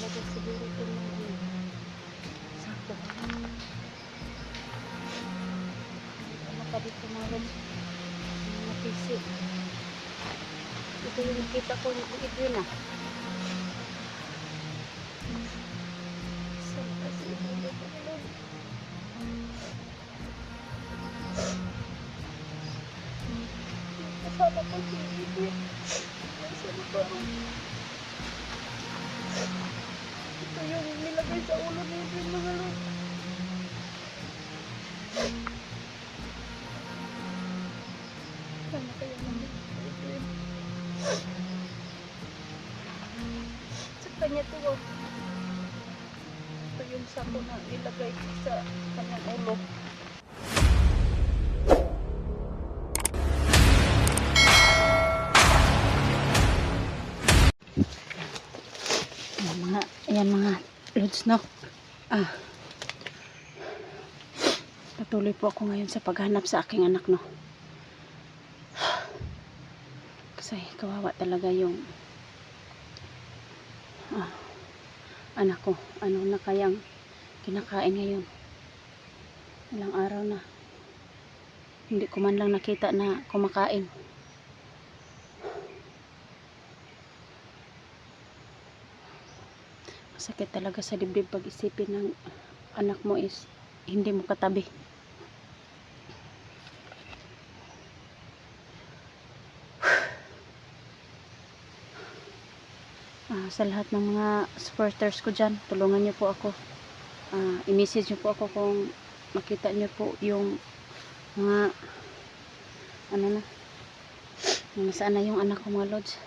talaga siguro ito ng ano. Sakto. Ano pa dito mga? Mga. Ito yung nakita ko ni Edwin ah. Nilagay sa ulo ni Edwin mga lods. Sana si Edwin. Sa kanya to oh. Ito yung sako na nilagay sa kanyang ulo. Lods no. Ah. Patuloy po ako ngayon sa paghanap sa aking anak no. Kasi kawawa talaga yung ah, anak ko. Ano na kayang kinakain ngayon. Ilang araw na. Hindi ko man lang nakita na kumakain. Masakit talaga sa dibdib pag isipin ng anak mo is hindi mo katabi. Ah, sa lahat ng mga supporters ko dyan, tulungan niyo po ako. Ah, i-message niyo po ako kung makita niyo po yung mga ano na yung nasaan na yung anak ko mga lods.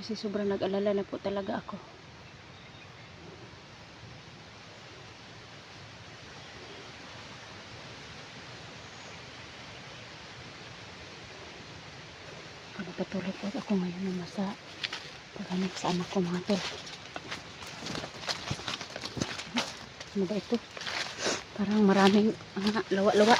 Kasi sobrang nag-alala na po talaga ako. Pagpatuloy po ako ngayon naman sa paghanap sa anak ko mga tol. Ano ba ito? Parang maraming mga lawa-lawa.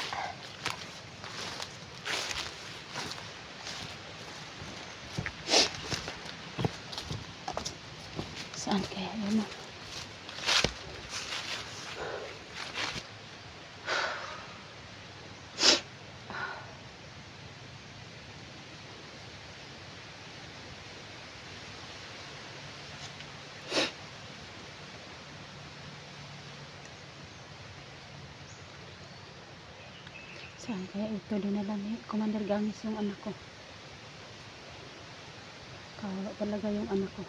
Saan kaya yun? ah? Saan kaya ito dinala ni Commander Gangis yung anak ko? Kawawa talaga yung anak ko.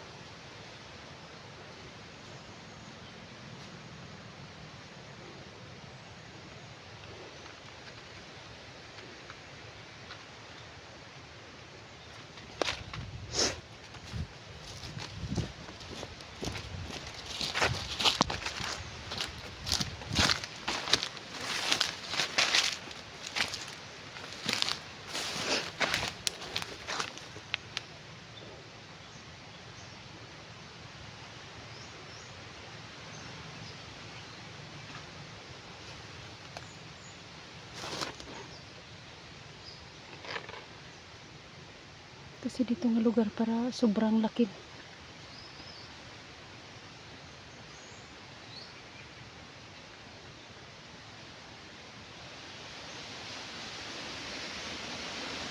Kasi dito nga lugar para sobrang laki.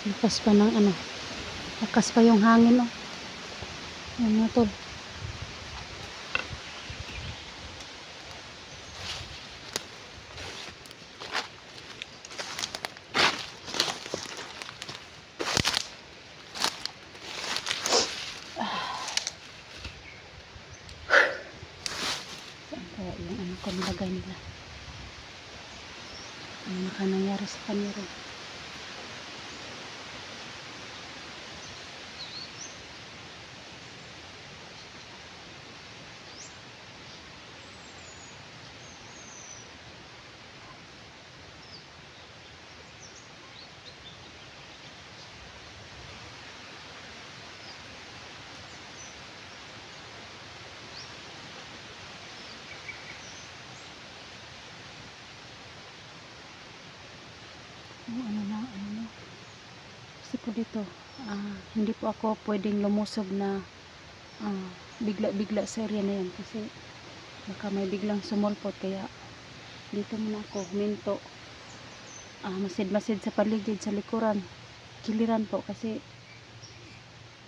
Lakas pa ng ano. Lakas pa yung hangin oh. Yan nga tol. Saan kaya yung ano ko nilagay nila? Ano na ka nangyari sa kanya Yung ano na, ano. Kasi po dito, ah, hindi po ako pwedeng lumusob na ah, bigla-bigla sa area na yan. Kasi baka may biglang sumulpot kaya dito muna ako huminto. Ah, masid-masid sa paligid sa likuran kiliran po. Kasi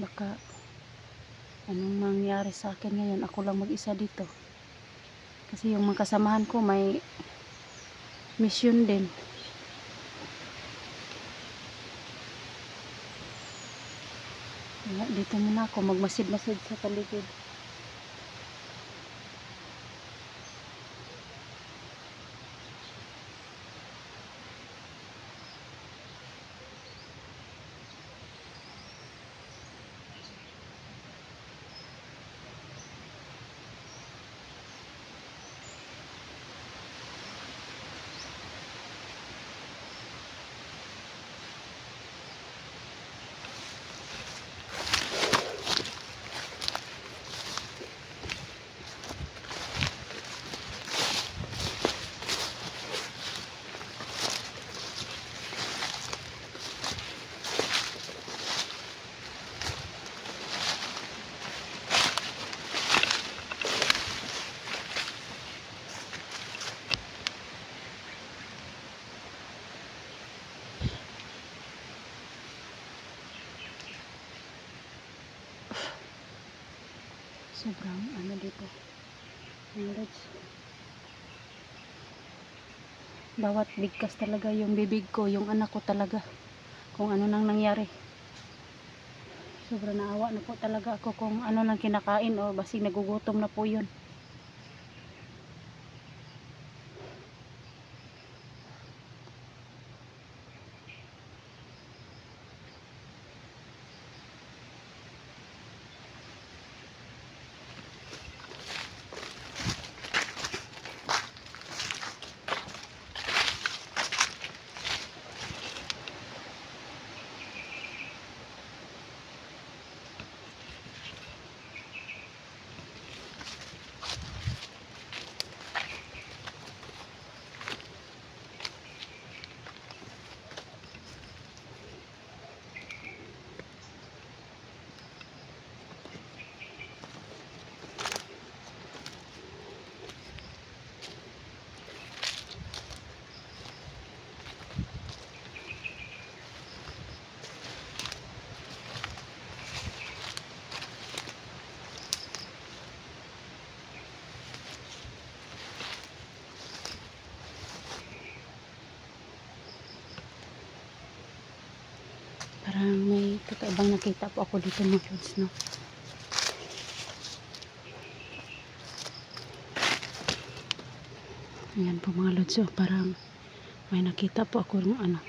baka anong mangyari sa akin ngayon ako lang mag-isa dito. Kasi yung mga kasamahan ko may mission din dito muna ako. Magmasid-masid sa paligid sobrang ano dito. Knowledge bawat bigkas talaga yung bibig ko yung anak ko talaga. Kung ano nang nangyari. Sobrang naawa na po talaga ako kung ano nang kinakain. O basig nagugutom na po yun parang may kakaibang nakita po ako dito mga lods no ayan po mga lods oh, parang may nakita po ako ng ano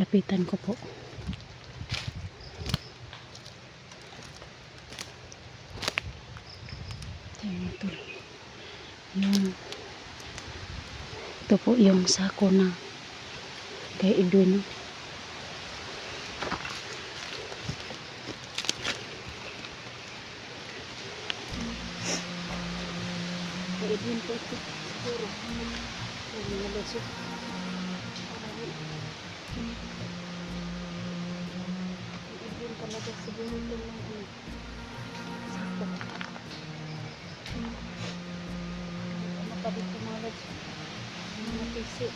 lapitan ko po ito. Yung ito po yung sako na kay Edwin. no? Po ito. Yung mga leso. Kay Edwin talaga siguro ito lang ano. Sako. Ano pa dito mga leso? Mga pisi.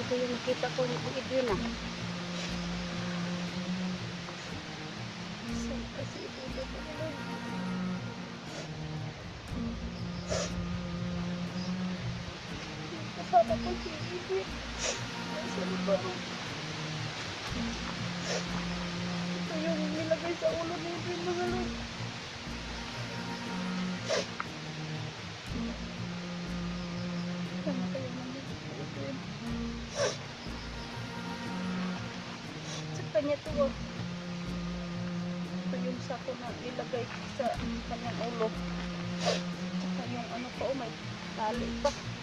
Ito yung nakita ko ni Edwin ah. Saan kasi ito dito Ko si Edwin. Nasa lupa ko. Ito yung nilagay sa ulo ni Edwin mga lord. Tama kayo naman. Sa kanya to oh. Ito yung sako na ilagay sa kanyang ulo. Saka yung ano pa oh, may tali pa.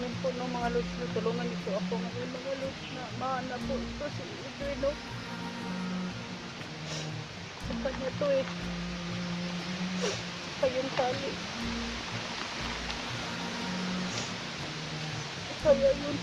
Yan po no mga lods na tulungan niyo po ako ngayon mga lods na maana po ito si Edwin no. Sa kanya to eh. Saka yung tali. Kaya yun.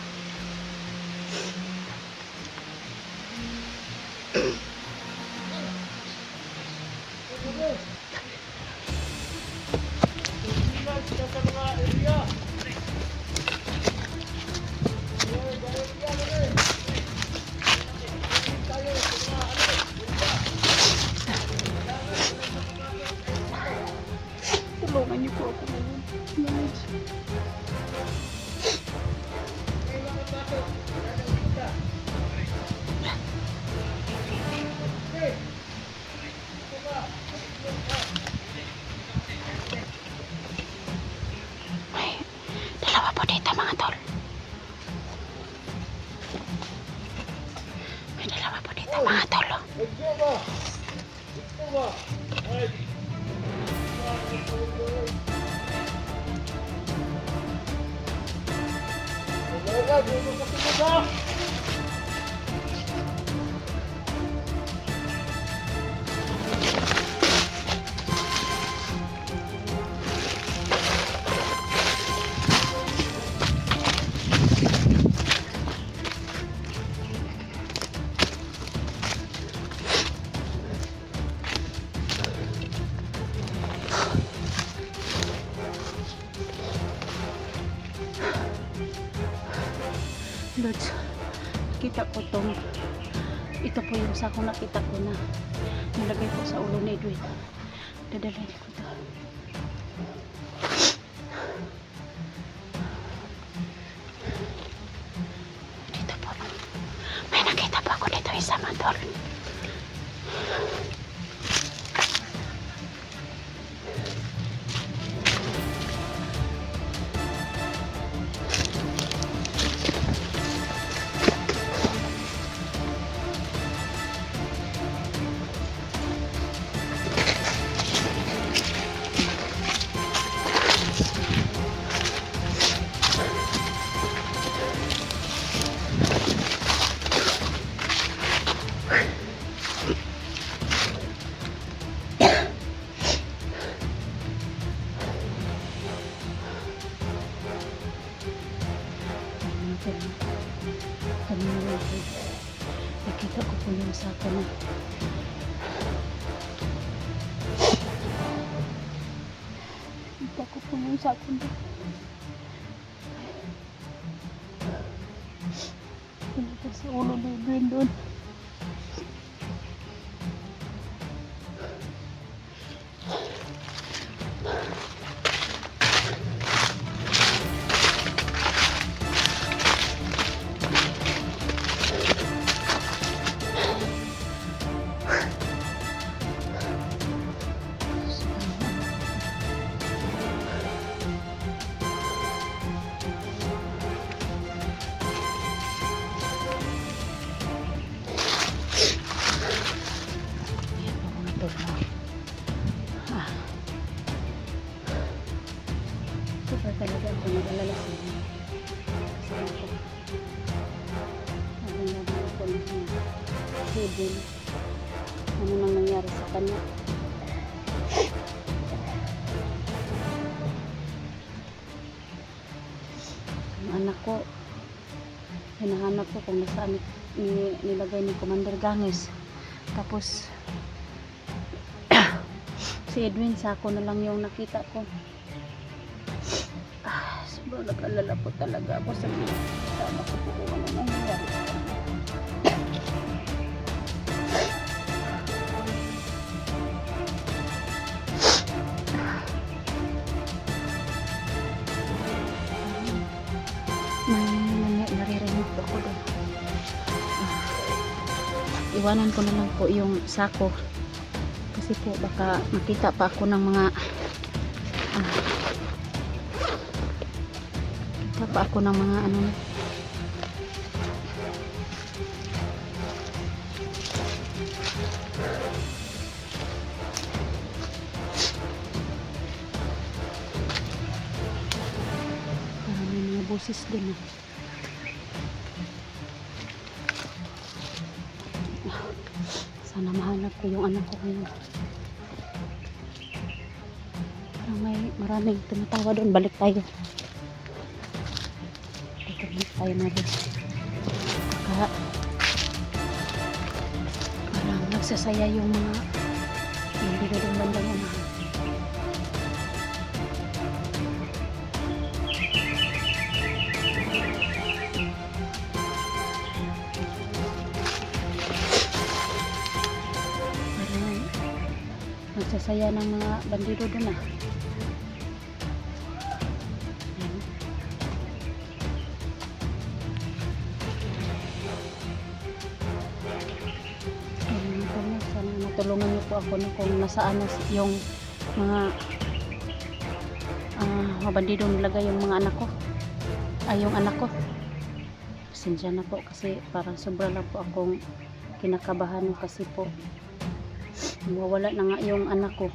Po yung sako nakita ko na nilagay ko sa ulo ni Edwin. Dadalhin ko to. Dito po. May nakita po ako dito isa mandol. Yung sako na. Pinita sa ulo Edwin doon. Anak ko, hinahanap ko kung nasaan ni, ni- nilagay ni Commander Ganges. Tapos, si Edwin, sako na lang yung nakita ko. Ah, sobrang nag-alala po talaga ako sa mga kasama ko po kung ano iwanan ko na lang po yung sako kasi po baka makita pa ako ng mga ah, kita pa ako ng mga ano parang may boses din ah. Sana mahanap ko yung anak ko ngayon. Parang may maraming tumatawa doon. Balik tayo. Dito na. tayo na doon. Kaya, parang nagsasaya yung mga yung bigong bandang unahan. Nagsasaya ng mga bandido doon ah. Matulungan niyo po ako no, kung nasaan yung mga ah mga bandido nilagay yung mga anak ko. Ay, yung anak ko. Pasensya na po kasi parang sobra lang po akong kinakabahan kasi po mawala na nga yung anak ko.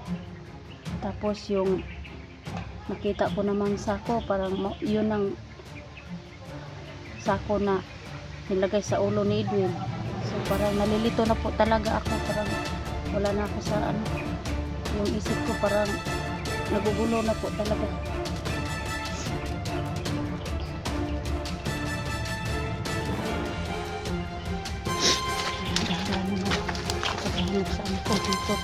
Tapos yung nakita ko namang sako, parang yun ang sako na nilagay sa ulo ni Edwin. So parang nalilito na po talaga ako. Parang wala na ako sa ano. Yung isip ko parang nagugulo na po talaga. Ko dito.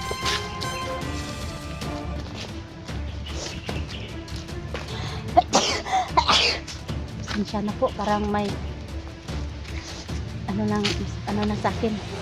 Pasensya na po, parang may ano lang, ano na sa akin.